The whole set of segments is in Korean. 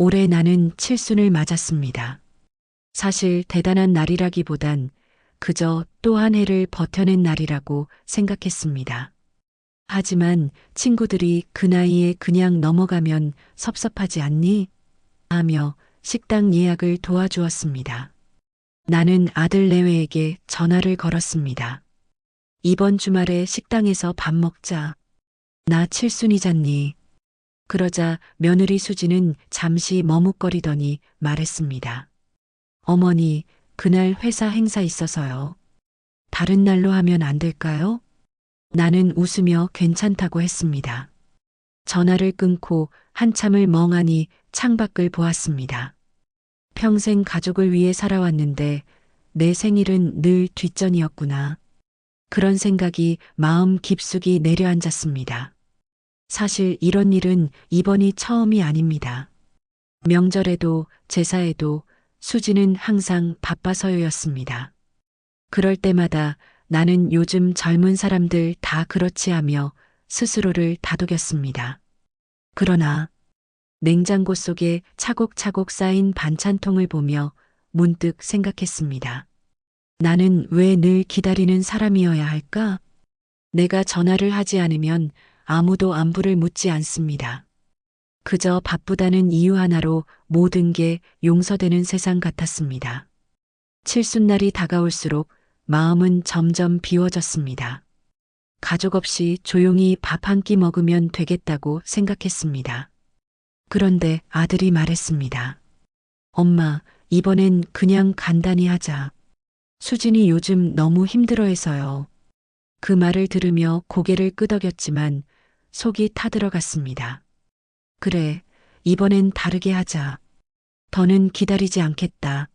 올해 나는 칠순을 맞았습니다. 사실 대단한 날이라기보단 그저 또 한 해를 버텨낸 날이라고 생각했습니다. 하지만 친구들이 그 나이에 그냥 넘어가면 섭섭하지 않니? 하며 식당 예약을 도와주었습니다. 나는 아들 내외에게 전화를 걸었습니다. 이번 주말에 식당에서 밥 먹자. 나 칠순이잖니. 그러자 며느리 수지는 잠시 머뭇거리더니 말했습니다. 어머니, 그날 회사 행사 있어서요. 다른 날로 하면 안 될까요? 나는 웃으며 괜찮다고 했습니다. 전화를 끊고 한참을 멍하니 창밖을 보았습니다. 평생 가족을 위해 살아왔는데 내 생일은 늘 뒷전이었구나. 그런 생각이 마음 깊숙이 내려앉았습니다. 사실 이런 일은 이번이 처음이 아닙니다. 명절에도 제사에도 수지는 항상 바빠서였습니다. 그럴 때마다 나는 요즘 젊은 사람들 다 그렇지 하며 스스로를 다독였습니다. 그러나 냉장고 속에 차곡차곡 쌓인 반찬통을 보며 문득 생각했습니다. 나는 왜 늘 기다리는 사람이어야 할까? 내가 전화를 하지 않으면 아무도 안부를 묻지 않습니다. 그저 바쁘다는 이유 하나로 모든 게 용서되는 세상 같았습니다. 칠순날이 다가올수록 마음은 점점 비워졌습니다. 가족 없이 조용히 밥 한 끼 먹으면 되겠다고 생각했습니다. 그런데 아들이 말했습니다. 엄마, 이번엔 그냥 간단히 하자. 수진이 요즘 너무 힘들어해서요. 그 말을 들으며 고개를 끄덕였지만 속이 타들어갔습니다. 그래, 이번엔 다르게 하자. 더는 기다리지 않겠다.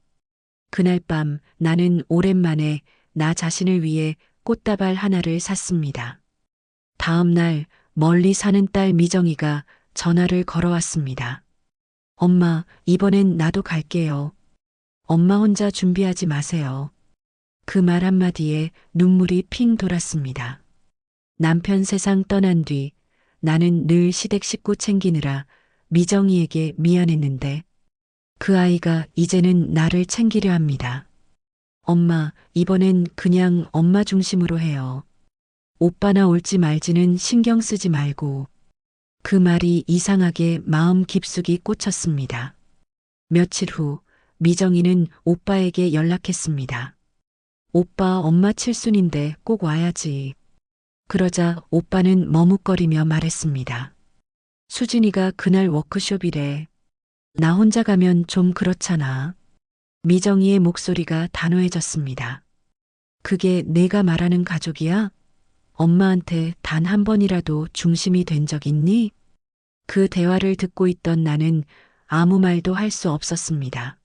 그날 밤 나는 오랜만에 나 자신을 위해 꽃다발 하나를 샀습니다. 다음 날 멀리 사는 딸 미정이가 전화를 걸어왔습니다. 엄마, 이번엔 나도 갈게요. 엄마 혼자 준비하지 마세요. 그 말 한마디에 눈물이 핑 돌았습니다. 남편 세상 떠난 뒤 나는 늘 시댁 식구 챙기느라 미정이에게 미안했는데 그 아이가 이제는 나를 챙기려 합니다. 엄마, 이번엔 그냥 엄마 중심으로 해요. 오빠나 올지 말지는 신경 쓰지 말고. 그 말이 이상하게 마음 깊숙이 꽂혔습니다. 며칠 후 미정이는 오빠에게 연락했습니다. 오빠 엄마 칠순인데 꼭 와야지. 그러자 오빠는 머뭇거리며 말했습니다. 수진이가 그날 워크숍 이래. 나 혼자 가면 좀 그렇잖아. 미정이의 목소리가 단호해졌습니다. 그게 내가 말하는 가족이야? 엄마한테 단 한 번이라도 중심이 된 적 있니? 그 대화를 듣고 있던 나는 아무 말도 할 수 없었습니다.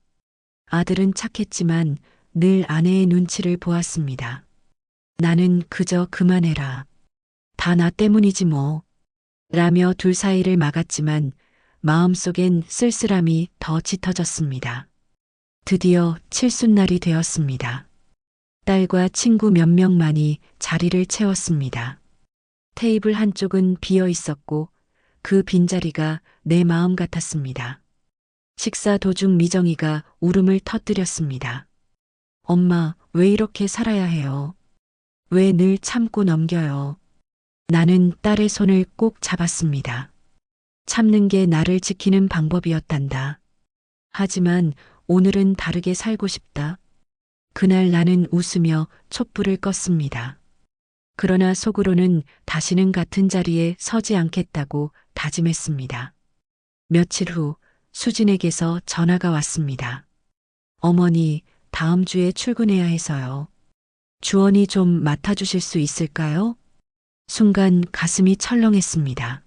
아들은 착했지만 늘 아내의 눈치를 보았습니다. 나는 그저 그만해라. 다 나 때문이지 뭐. 라며 둘 사이를 막았지만 마음속엔 쓸쓸함이 더 짙어졌습니다. 드디어 칠순날이 되었습니다. 딸과 친구 몇 명만이 자리를 채웠습니다. 테이블 한쪽은 비어 있었고 그 빈자리가 내 마음 같았습니다. 식사 도중 미정이가 울음을 터뜨렸습니다. 엄마, 왜 이렇게 살아야 해요? 왜 늘 참고 넘겨요? 나는 딸의 손을 꼭 잡았습니다. 참는 게 나를 지키는 방법이었단다. 하지만 오늘은 다르게 살고 싶다. 그날 나는 웃으며 촛불을 껐습니다. 그러나 속으로는 다시는 같은 자리에 서지 않겠다고 다짐했습니다. 며칠 후 수진에게서 전화가 왔습니다. 어머니, 다음 주에 출근해야 해서요. 주원이 좀 맡아주실 수 있을까요? 순간 가슴이 철렁했습니다.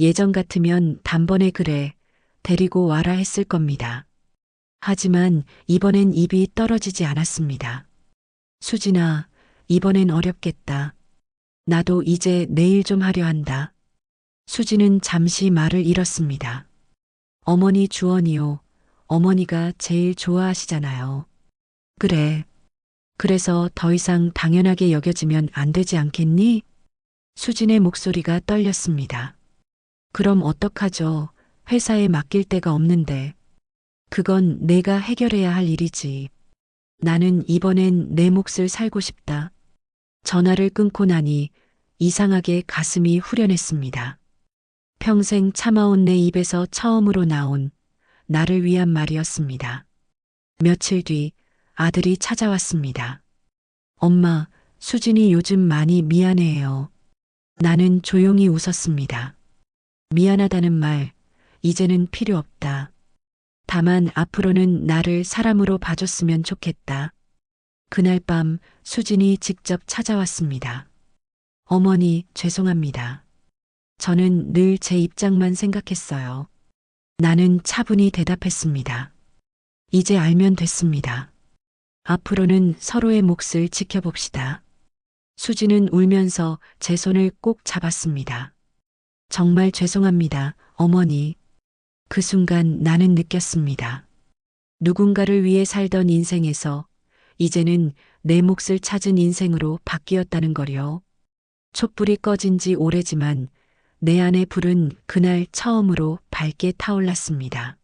예전 같으면 단번에 그래, 데리고 와라 했을 겁니다. 하지만 이번엔 입이 떨어지지 않았습니다. 수진아, 이번엔 어렵겠다. 나도 이제 내일 좀 하려 한다. 수진은 잠시 말을 잃었습니다. 어머니 주원이요. 어머니가 제일 좋아하시잖아요. 그래. 그래서 더 이상 당연하게 여겨지면 안 되지 않겠니? 수진의 목소리가 떨렸습니다. 그럼 어떡하죠? 회사에 맡길 데가 없는데. 그건 내가 해결해야 할 일이지. 나는 이번엔 내 몫을 살고 싶다. 전화를 끊고 나니 이상하게 가슴이 후련했습니다. 평생 참아온 내 입에서 처음으로 나온 나를 위한 말이었습니다. 며칠 뒤 아들이 찾아왔습니다. 엄마, 수진이 요즘 많이 미안해해요. 나는 조용히 웃었습니다. 미안하다는 말, 이제는 필요 없다. 다만 앞으로는 나를 사람으로 봐줬으면 좋겠다. 그날 밤 수진이 직접 찾아왔습니다. 어머니, 죄송합니다. 저는 늘 제 입장만 생각했어요. 나는 차분히 대답했습니다. 이제 알면 됐습니다. 앞으로는 서로의 몫을 지켜봅시다. 수지는 울면서 제 손을 꼭 잡았습니다. 정말 죄송합니다, 어머니. 그 순간 나는 느꼈습니다. 누군가를 위해 살던 인생에서 이제는 내 몫을 찾은 인생으로 바뀌었다는 거요. 촛불이 꺼진 지 오래지만 내 안의 불은 그날 처음으로 밝게 타올랐습니다.